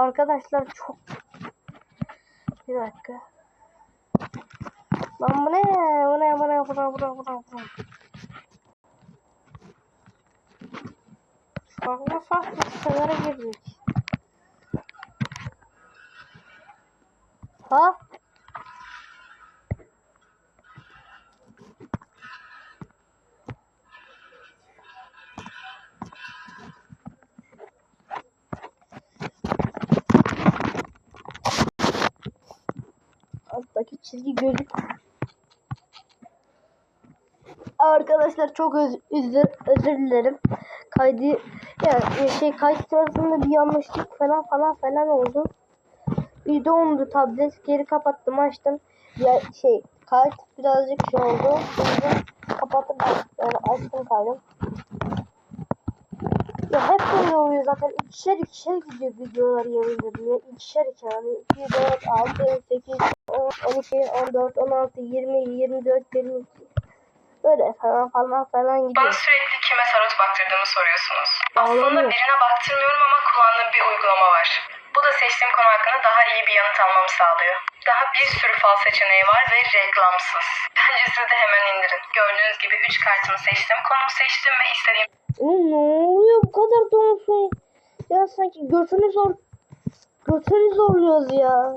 Arkadaşlar çok bir dakika. Lan bu ne? Bu ne? Bu ne? Bu ne? Bu ne? Bu ne? Bu ne? Farklı farklı sitelere girdik. Ha? Çizgi gözük. Arkadaşlar çok öz, özür, özür dilerim. Kaydı yani şey kayıt sırasında bir yanlışlık falan falan falan oldu. Bir dondu tablet geri kapattım açtım. Ya şey kayıt birazcık şey oldu. Yüzden kapattım açtım kaydım. Ya hep böyle oluyor zaten ikişer ikişer gidiyor videolar yemin ederim ya ikişer ikişer yani 2, 4, 6, 8, 10, 12, 14, 16, 20, 24, 22 böyle falan falan falan Bana gidiyor. sürekli kime tarot baktırdığımı soruyorsunuz. Aslında Anladım. birine baktırmıyorum ama kullandığım bir uygulama var. Bu da seçtiğim konu hakkında daha iyi bir yanıt almamı sağlıyor. Daha bir sürü fal seçeneği var ve reklamsız. Bence siz de hemen indirin. Gördüğünüz gibi 3 kartımı seçtim, konumu seçtim ve istediğim Oğlum ne oluyor bu kadar donsun? Ya sanki götünü zor götünü zorluyoruz ya.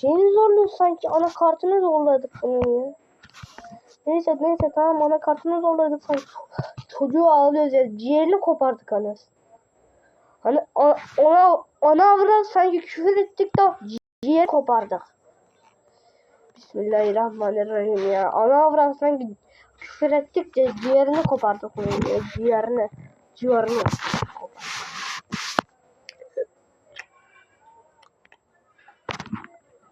Şeyini zorluyoruz sanki anakartını zorladık bunu ya. Neyse neyse tamam anakartını zorladık sanki. Çocuğu ağlıyoruz ya ciğerini kopardık anas. Hani ona ona avrat sanki küfür ettik de ci- ciğer kopardık. Bismillahirrahmanirrahim ya. Ana avrat sanki küfür ettik de ciğerini kopardık onun ya. Ciğerini. Ciğerini.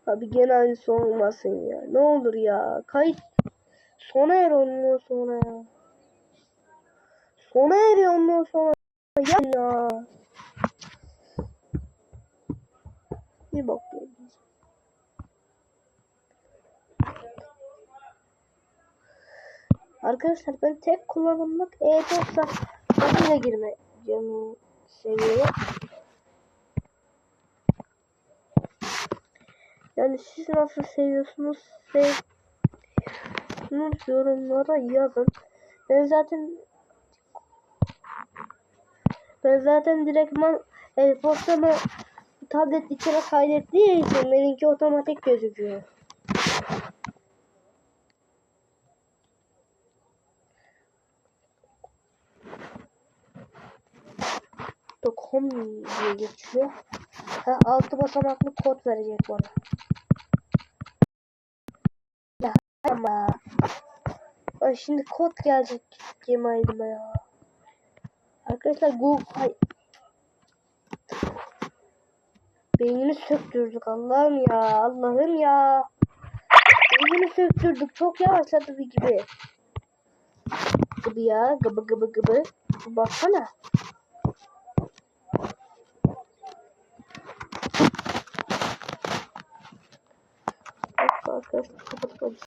Abi gene aynısı olmasın ya. Ne olur ya. Kayıt sona er ondan sonra ya. Sona eriyor ondan sonra. Ya ya. Bir bakıyorum. Arkadaşlar ben tek kullanımlık e-posta ile girmeyeceğimi seviyorum. Yani siz nasıl seviyorsunuz? Seviyorsunuz yorumlara yazın. Ben zaten ben zaten direktman e-postamı tablet içine kaydettiği için benimki otomatik gözüküyor. .com diye geçiyor. Ha, altı basamaklı kod verecek bana. Ya ama. Ay şimdi kod gelecek Gmail'ime ya. Arkadaşlar Google ay. Beynini söktürdük Allah'ım ya Allah'ım ya. Beynini söktürdük çok yavaşladı bir gibi. Gıbı ya gıbı gıbı gıbı. Baksana. конечно, а подходит.